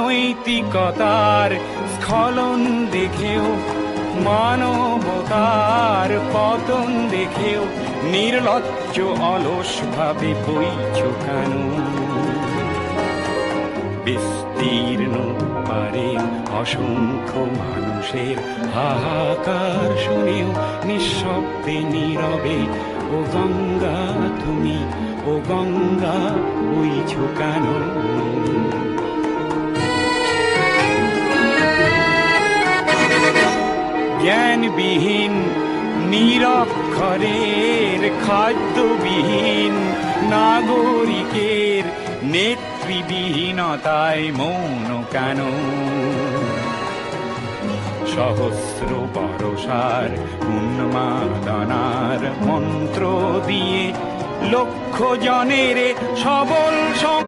নৈতিকতার স্খলন দেখেও, মানবতার পতন দেখেও, নির্লজ্জ অলস ভাবে বইছ কেন বিস্তীর্ণ পারে অসংখ্য মানুষের হাহাকার শুনেও, নিঃশব্দে নীরবে, ও গঙ্গা, তুমি, ও গঙ্গা বইছ কেন জ্ঞানবিহীন, নিরক্ষরের খাদ্যবিহীন, নাগরিকের নেতৃবিহীনতায় মৌন কেন? সহস্র বরসার উন্মাদনার মন্ত্র দিয়ে লক্ষ জনের সবল